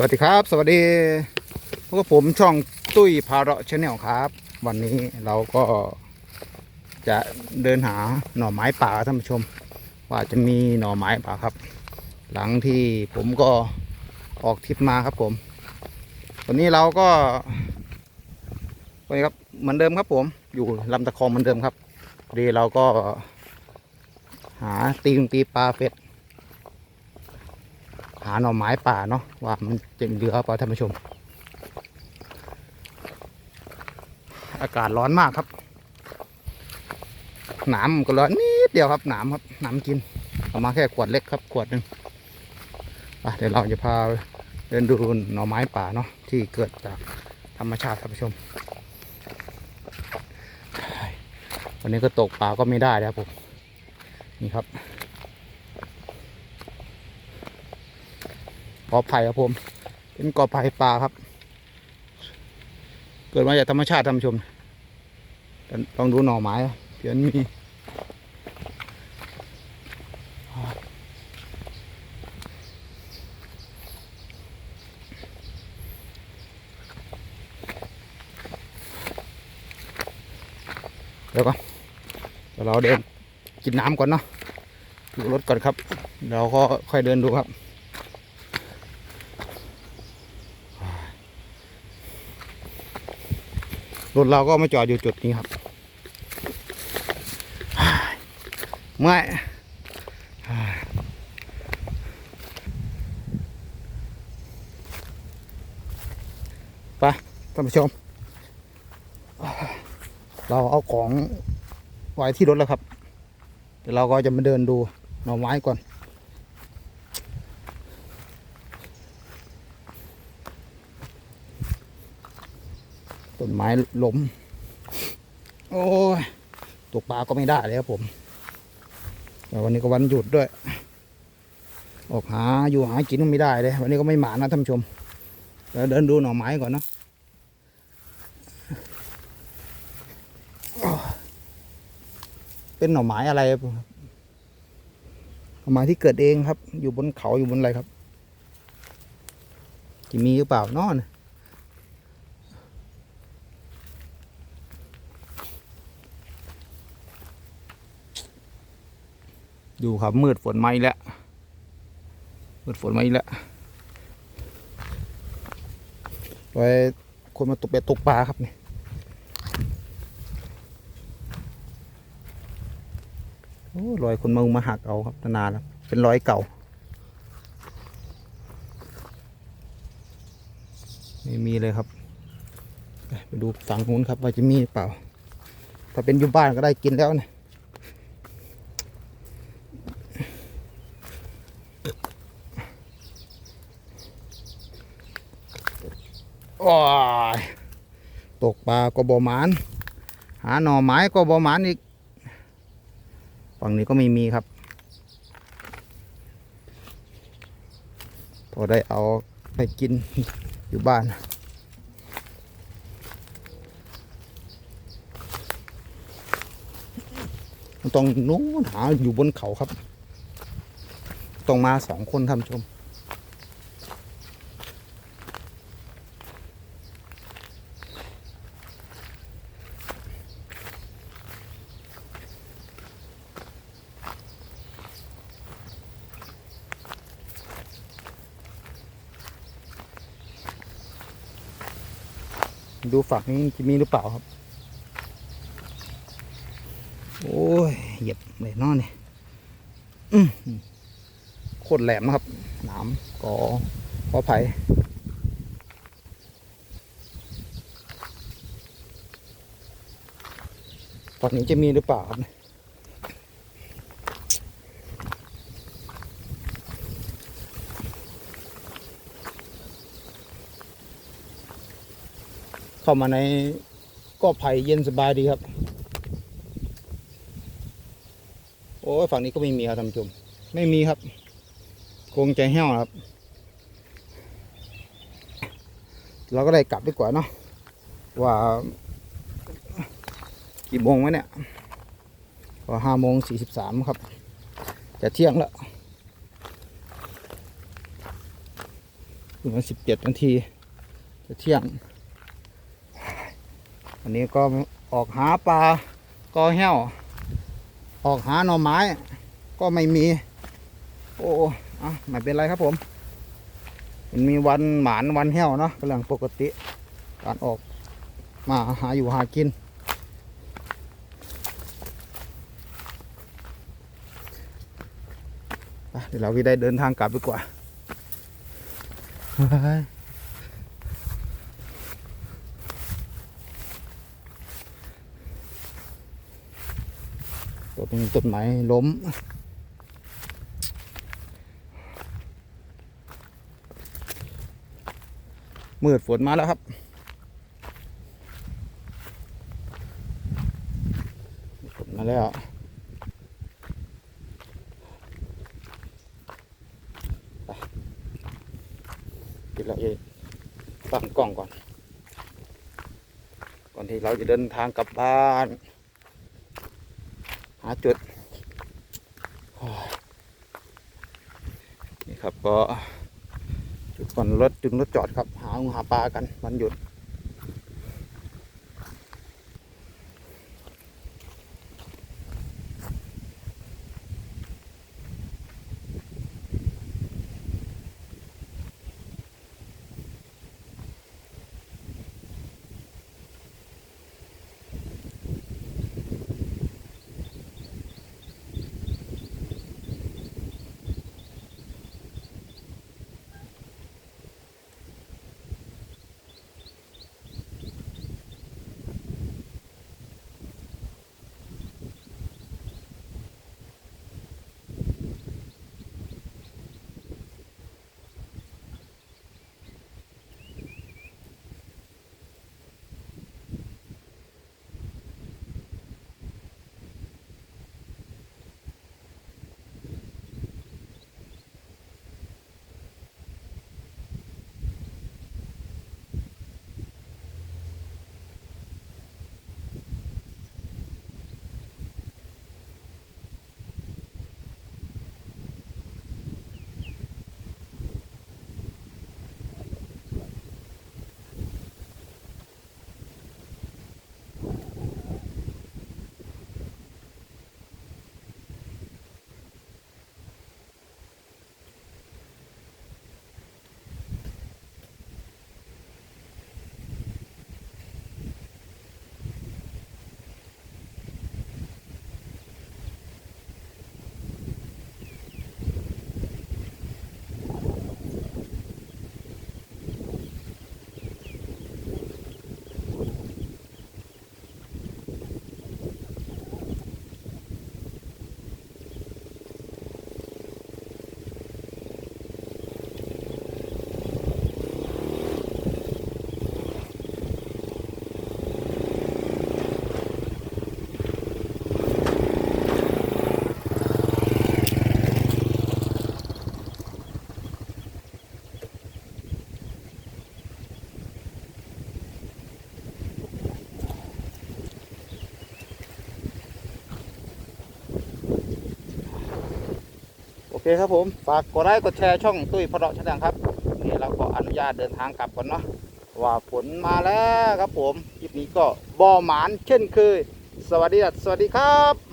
สวัสดีครับ สวัสดีพวกผมช่องตุ้ยพาเราชาแนลครับ วันนี้เราก็จะเดินหาหน่อไม้ป่าท่านผู้ชม ว่าจะมีหน่อไม้ป่าครับ หลังที่ผมก็ออกทริปมาครับผมวันนี้เราก็วันนี้ครับเหมือนเดิมครับผมอยู่ลำตะคองเหมือนเดิมครับดีเราก็ หาตีงตีปลาเป็ดาหน่อไม้ป่าเนาะว่ามันจะเหลือเปล่าท่านผู้ชม อากาศร้อนมากครับหนามก็ร้อนนิดเดียวครับหนามครับหนามกินเอามาแค่ขวดเล็กครับขวดหนึ่งเดี๋ยวเราจะพาเดินดูหน่อไม้ป่าเนาะที่เกิดจากธรรมชาติท่านผู้ชม วันนี้ก็ตกปลาก็ไม่ได้แล้วผมนี่ครับ กอไผ่ครับผม เป็นกอไผ่ปลาครับ เกิดมาจากธรรมชาติท่านผู้ชมลองดูหน่อไม้เดี๋ยวมีเดี๋ยวก่อนเดี๋ยวเราเดินกินน้ำก่อนเนาะดูรถก่อนครับ เราก็ค่อยเดินดูครับ รถเราก็มาจอดอยู่จุดนี้ครับเมื่อยไปท่านผู้ชม เราเอาของไว้ที่รถแล้วครับเดี๋ยวเราก็จะมาเดินดูหน่อไม้ก่อน นไม้ล้ม โอ้ยตกปลาก็ไม่ได้เลยครับผมแต่วันนี้ก็วันหยุดด้วย ออกหาอยู่หากินไม่ได้เลย วันนี้ก็ไม่หมานะท่านชมเดี๋ยวเดินดูหน่อไม้ก่อนเนาะเป็นหน่อไม้อะไรหน่อไม้ที่เกิดเองครับ อยู่บนเขาอยู่บนอะไรครับ จะมีหรือเปล่านอน ดูครับมืดฝนมาอีกแล้วมืดฝนมาอีกแล้วไว้คนมาตกเป็ดตกปลาครับนี่โอ้รอยคนมามาหักเอาครับนานแล้วเป็นรอยเก่าไม่มีเลยครับไปไปดูฝั่งนู้นครับว่าจะมีหรือเปล่า ถ้าเป็นอยู่บ้านก็ได้กินแล้วเนี่ย โอ้ยตกปลาก็บ่หมาน หาหน่อไม้ก็บ่หมานอีก ฝั่งนี้ก็ไม่มีครับ พอได้เอาไปกินอยู่บ้าน ต้องนู้นหาอยู่บนเขาครับ ต้องมาสองคนท่านชม ดูฝักนี้จะมีหรือเปล่าครับ โอ้ยเหยียบเลยนอนเนี่ยอื้อหือโคตรแหลมนะครับ หนามกอขอไผ่ฝักนี้จะมีหรือเปล่าครับ เข้ามาในก็ไผ่เย็นสบายดีครับ โอ้ฝั่งนี้ก็ไม่มีครับท่านผู้ชมไม่มีครับ คงใจแห้วครับ เราก็ได้กลับดีกว่าเนาะว่า กี่โมงวะเนี่ยก็ห้าโมงสี่สิบสามครับ จะเที่ยงแล้วประมาณสิบเจ็ดนาที จะเที่ยง อันนี้ก็ออกหาปลากอแห้ว ออกหาหน่อไม้ ก็ไม่มี โอ้อะไม่เป็นไรครับผม มันมีวันหมานวันแห้วเนาะก็เรื่องปกติ การออกมาหาอยู่หากิน เดี๋ยวเราก็ได้เดินทางกลับดีกว่า เฮ้ยตัวตรงต้นไม้ล้ม มืดฝนมาแล้วครับฝนมาแล้วเดี๋ยวเราจะตั้งกล้องก่อน ก่อนที่เราจะเดินทางกลับบ้านาจุดนี่ครับก็จุดก่อนรถจึงรถจอดครับ หาหาปลากันวันหยุด คครับผม ฝากกดไลค์กดแชร์ช่องตุ้ยพระเราะชนะครับ นี่เราก็อนุญาตเดินทางกลับก่อนเนาะว่าฝนมาแล้วครับผมคลิปนี้ก็บ่อหมานเช่นเคย สวัสดีสวัสดีครับ